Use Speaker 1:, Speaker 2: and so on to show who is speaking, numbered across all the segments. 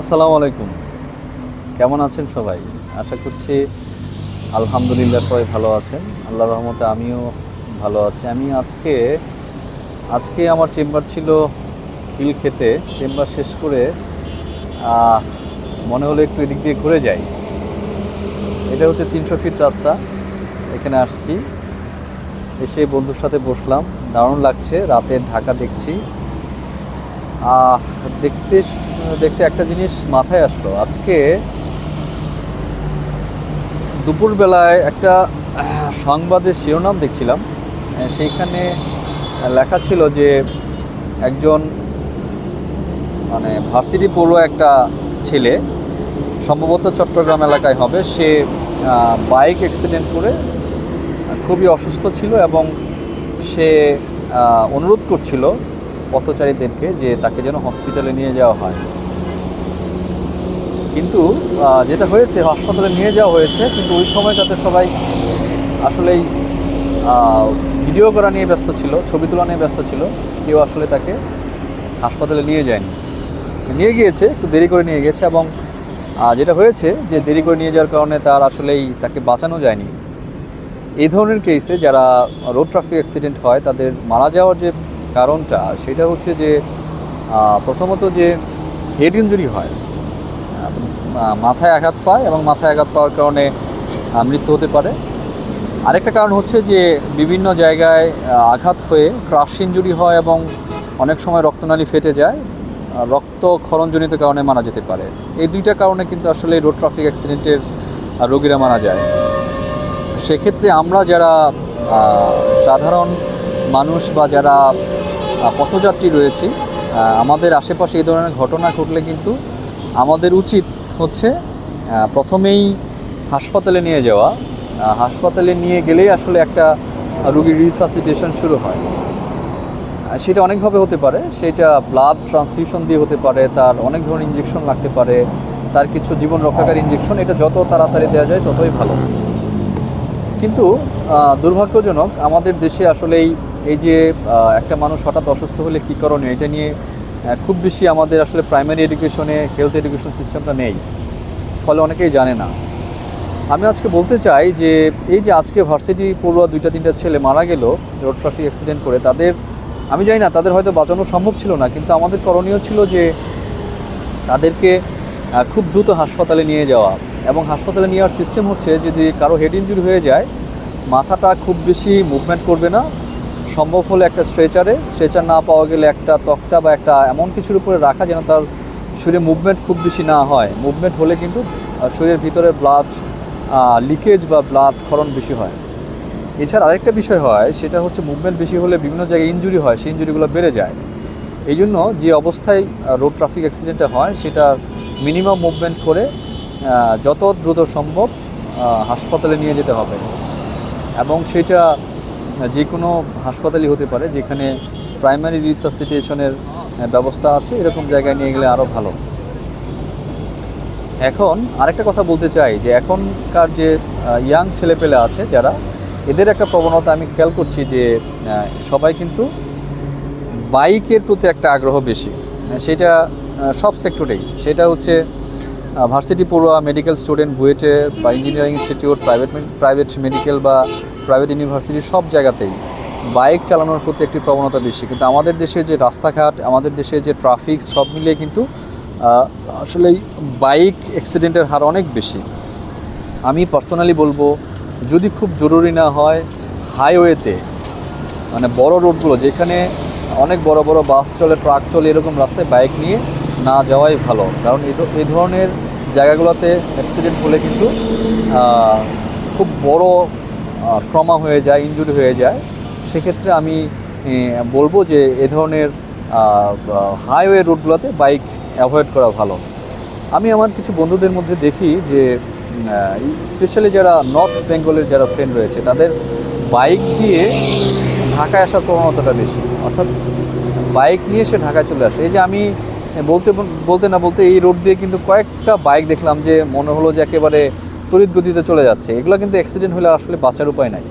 Speaker 1: আসসালামু আলাইকুম। কেমন আছেন সবাই? আশা করছি আলহামদুলিল্লাহ সবাই ভালো আছেন। আল্লাহ রহমতে আমিও ভালো আছি। আমি আজকে আজকে আমার চেম্বার ছিল হিল খেতে। চেম্বার শেষ করে মনে হলো একটু এদিক দিয়ে ঘুরে যাই। এটা হচ্ছে তিনশো ফিট রাস্তা। এখানে আসছি। এসে বন্ধুর সাথে বসলাম। দারুণ লাগছে। রাতের ঢাকা দেখছি। দেখতে দেখতে একটা জিনিস মাথায় আসলো। আজকে দুপুরবেলায় একটা সংবাদের শিরোনাম দেখছিলাম। সেইখানে লেখা ছিল যে একজন মানে ভার্সিটি পড়ুয়া একটা ছেলে সম্ভবত চট্টগ্রাম এলাকায় হবে। সে বাইক অ্যাক্সিডেন্ট করে খুবই অসুস্থ ছিল এবং সে অনুরোধ করছিল পথচারীদেরকে যে তাকে যেন হসপিটালে নিয়ে যাওয়া হয়। কিন্তু যেটা হয়েছে, হাসপাতালে নিয়ে যাওয়া হয়েছে, কিন্তু ওই সময়টাতে সবাই আসলেই ভিডিও করা নিয়ে ব্যস্ত ছিল, ছবি তোলা নিয়ে ব্যস্ত ছিল, কেউ আসলে তাকে হাসপাতালে নিয়ে যায়নি। নিয়ে গিয়েছে, একটু দেরি করে নিয়ে গিয়েছে এবং যেটা হয়েছে যে দেরি করে নিয়ে যাওয়ার কারণে তার আসলেই তাকে বাঁচানো যায়নি। এই ধরনের কেসে যারা রোড ট্রাফিক অ্যাক্সিডেন্ট হয়, তাদের মারা যাওয়ার যে কারণটা সেটা হচ্ছে যে প্রথমত যে হেড ইঞ্জুরি হয় মাথায় আঘাত পায় এবং মাথায় আঘাত পাওয়ার কারণে মৃত্যু হতে পারে। আরেকটা কারণ হচ্ছে যে, বিভিন্ন জায়গায় আঘাত হয়ে ক্রাশ ইঞ্জুরি হয় এবং অনেক সময় রক্তনালী ফেটে যায় রক্ত ক্ষরণজনিত কারণে মারা যেতে পারে। এই দুইটা কারণে কিন্তু আসলে রোড ট্রাফিক অ্যাক্সিডেন্টের রোগীরা মারা যায়। সেক্ষেত্রে আমরা যারা সাধারণ মানুষ বা যারা পথযাত্রী রয়েছি। আমাদের আশেপাশে এই ধরনের ঘটনা ঘটলে কিন্তু আমাদের উচিত হচ্ছে প্রথমেই হাসপাতালে নিয়ে যাওয়া। হাসপাতালে নিয়ে গেলেই আসলে একটা রুগীর রিসাসিটেশন শুরু হয়। সেটা অনেকভাবে হতে পারে। সেটা ব্লাড ট্রান্সফিউশন দিয়ে হতে পারে, তার অনেক ধরনের ইঞ্জেকশন লাগতে পারে, তার কিছু জীবন রক্ষাকারী ইঞ্জেকশন এটা যত তাড়াতাড়ি দেওয়া যায় ততই ভালো। কিন্তু দুর্ভাগ্যজনক আমাদের দেশে আসলেই এই যে একটা মানুষ হঠাৎ অসুস্থ হলে কী করণীয়? এটা নিয়ে খুব বেশি আমাদের আসলে প্রাইমারি এডুকেশনে হেলথ এডুকেশন সিস্টেমটা নেই। ফলে অনেকেই জানে না। আমি আজকে বলতে চাই যে, এই যে আজকে ভার্সিটি পড়ুয়া দুইটা, তিনটা ছেলে মারা গেল রোড ট্রাফিক অ্যাক্সিডেন্ট করে, তাদের, আমি জানি না, তাদের হয়তো বাঁচানো সম্ভব ছিল না, কিন্তু আমাদের করণীয় ছিল যে, তাদেরকে খুব দ্রুত হাসপাতালে নিয়ে যাওয়া। এবং হাসপাতালে নেওয়ার সিস্টেম হচ্ছে যদি কারও হেড ইঞ্জুরি হয়ে যায়, মাথাটা খুব বেশি মুভমেন্ট করবে না সম্ভব হলে একটা স্ট্রেচারে স্ট্রেচার না পাওয়া গেলে একটা তক্তা বা একটা এমন কিছুর উপরে রাখা যেন তার শরীরে মুভমেন্ট খুব বেশি না হয়। মুভমেন্ট হলে কিন্তু শরীরের ভিতরে ব্লাড লিকেজ বা ব্লাড ক্ষরণ বেশি হয়। এছাড়া আরেকটা বিষয় হয়, সেটা হচ্ছে মুভমেন্ট বেশি হলে বিভিন্ন জায়গায় ইঞ্জুরি হয়, সেই ইঞ্জুরিগুলো বেড়ে যায়। এই জন্য যে অবস্থায় রোড ট্রাফিক অ্যাক্সিডেন্টটা হয়, সেটা মিনিমাম মুভমেন্ট করে যত দ্রুত সম্ভব হাসপাতালে নিয়ে যেতে হবে। এবং সেটা যে কোনো হাসপাতালই হতে পারে যেখানে প্রাইমারি রিসাসিটেশনের ব্যবস্থা আছে, এরকম জায়গায় নিয়ে গেলে আরও ভালো। এখন আরেকটা কথা বলতে চাই যে এখনকার যে ইয়াং ছেলেপেলে আছে যারা, এদের একটা প্রবণতা আমি খেয়াল করছি যে সবাই কিন্তু বাইকের প্রতি একটা আগ্রহ বেশি। সেটা সব সেক্টরেই। সেটা হচ্ছে ভার্সিটি পড়ুয়া মেডিকেল স্টুডেন্ট বুয়েটে বা engineering institute private private medical বা প্রাইভেট ইউনিভার্সিটি সব জায়গাতেই বাইক চালানোর প্রতি একটি প্রবণতা বেশি। কিন্তু আমাদের দেশে যে রাস্তাঘাট, আমাদের দেশে যে ট্রাফিক সব মিলিয়ে কিন্তু আসলে বাইক অ্যাক্সিডেন্টের হার অনেক বেশি। আমি পার্সোনালি বলব, যদি খুব জরুরি না হয় হাইওয়েতে মানে বড় রোডগুলো যেখানে অনেক বড় বড় বাস চলে ট্রাক চলে, এরকম রাস্তায় বাইক নিয়ে না যাওয়াই ভালো। কারণ এই ধরনের জায়গাগুলোতে অ্যাক্সিডেন্ট হলে কিন্তু খুব বড় ট্রমা হয়ে যায়, ইনজুরি হয়ে যায়, সেক্ষেত্রে আমি বলব যে এ ধরনের হাইওয়ে রুটগুলোতে বাইক অ্যাভয়েড করা ভালো। আমি আমার কিছু বন্ধুদের মধ্যে দেখি যে স্পেশালি যারা নর্থ বেঙ্গলের যারা ফ্রেন্ড রয়েছে, তাদের বাইক দিয়ে ঢাকায় আসার প্রবণতাটা বেশি। অর্থাৎ বাইক নিয়ে সে ঢাকায় চলে আসে। এই যে আমি বলতে বলতে না বলতে এই রোড দিয়ে কিন্তু কয়েকটা বাইক দেখলাম যে মনে হলো যে একেবারে তড়িৎ গতিতে চলে যাচ্ছে, এগুলো কিন্তু অ্যাক্সিডেন্ট হলে আসলে বাঁচার উপায় নাই।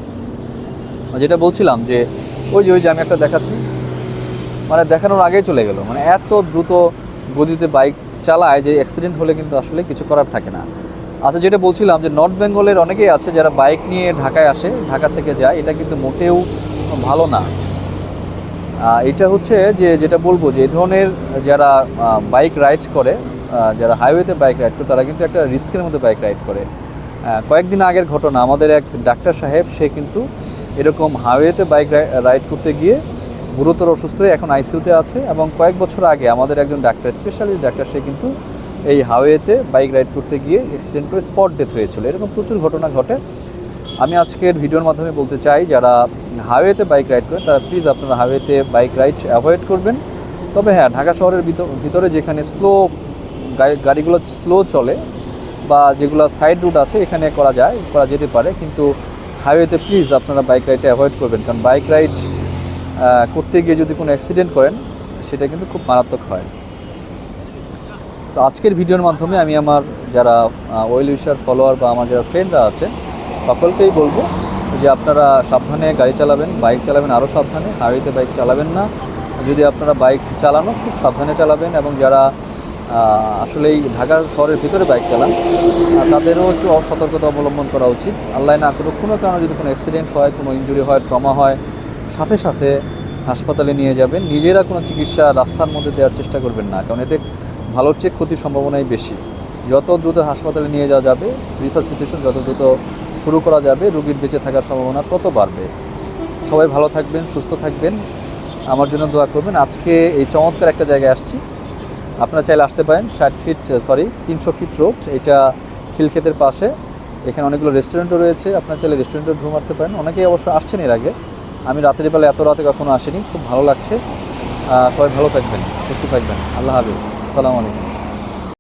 Speaker 1: যেটা বলছিলাম যে, ওই যে ওই যে আমি একটা দেখাচ্ছি মানে দেখানোর আগেই চলে গেল। মানে এত দ্রুত গতিতে বাইক চালায় যে অ্যাক্সিডেন্ট হলে কিন্তু আসলে কিছু করার থাকে না। আচ্ছা যেটা বলছিলাম যে নর্থ বেঙ্গলের অনেকেই আছে যারা বাইক নিয়ে ঢাকায় আসে, ঢাকা থেকে যায়, এটা কিন্তু মোটেও ভালো না। এটা হচ্ছে যে, যেটা বলব যে এই ধরনের যারা বাইক রাইড করে যারা হাইওয়েতে বাইক রাইড করে, তারা কিন্তু একটা রিস্কের মধ্যে বাইক রাইড করে। কয়েকদিন আগের ঘটনা, আমাদের এক ডাক্তার সাহেব, সে কিন্তু এরকম হাইওয়েতে বাইক রাইড করতে গিয়ে গুরুতর অসুস্থ হয়ে এখন আইসিইউতে আছে এবং কয়েক বছর আগে আমাদের একজন ডাক্তার স্পেশালি ডাক্তার, সে কিন্তু এই হাইওয়েতে বাইক রাইড করতে গিয়ে অ্যাক্সিডেন্ট করে স্পট ডেথ হয়েছিল। এরকম প্রচুর ঘটনা ঘটে। আমি আজকের ভিডিওর মাধ্যমে বলতে চাই, যারা হাইওয়েতে বাইক রাইড করেন তারা প্লিজ আপনারা হাইওয়েতে বাইক রাইড অ্যাভয়েড করবেন। তবে হ্যাঁ ঢাকা শহরের ভিতরে যেখানে স্লো গাড়িগুলো স্লো চলে বা যেগুলো সাইড রুট আছে, এখানে করা যায়, করা যেতে পারে। কিন্তু হাইওয়েতে প্লিজ আপনারা বাইক রাইডে অ্যাভয়েড করবেন। কারণ বাইক রাইড করতে গিয়ে যদি কোনো অ্যাক্সিডেন্ট করেন, সেটা কিন্তু খুব মারাত্মক হয়। তো আজকের ভিডিওর মাধ্যমে আমি আমার যারা ওয়েল উইশার ফলোয়ার বা আমার যারা ফ্রেন্ডরা আছে, সকলকেই বলব যে আপনারা সাবধানে গাড়ি চালাবেন বাইক চালাবেন আরও সাবধানে। হাইওয়েতে বাইক চালাবেন না। যদি আপনারা বাইক চালানো, খুব সাবধানে চালাবেন এবং যারা আসলে এই ঢাকার শহরের ভিতরে বাইক চালান। তাদেরও একটু অসতর্কতা অবলম্বন করা উচিত। আল্লাহ না করুক, কোনো কারণে যদি কোনো অ্যাক্সিডেন্ট হয়, কোনো ইঞ্জুরি হয় ট্রমা হয়, সাথে সাথে হাসপাতালে নিয়ে যাবেন। নিজেরা কোনো চিকিৎসা রাস্তার মধ্যে দেওয়ার চেষ্টা করবেন না, কারণ এতে ভালোর চেয়ে ক্ষতির সম্ভাবনাই বেশি। যত দ্রুত হাসপাতালে নিয়ে যাওয়া যাবে রিসার্সিটেশন যত দ্রুত শুরু করা যাবে, রোগীর বেঁচে থাকার সম্ভাবনা তত বাড়বে। সবাই ভালো থাকবেন, সুস্থ থাকবেন। আমার জন্য দোয়া করবেন। আজকে এই চমৎকার একটা জায়গায় আসছি। আপনারা চাইলে আসতে পারেন, ষাট ফিট সরি তিনশো ফিট রোড এটা খিলক্ষেতের পাশে। এখানে অনেকগুলো রেস্টুরেন্টও রয়েছে, আপনার চাইলে রেস্টুরেন্টে ঢু মারতে পারেন। অনেকেই অবশ্য আসছেন এর আগে। আমি রাতের বেলা এত রাতে কখনো আসিনি, খুব ভালো লাগছে। সবাই ভালো থাকবেন, সুস্থ থাকবেন। আল্লাহ হাফিজ। আসসালামু আলাইকুম।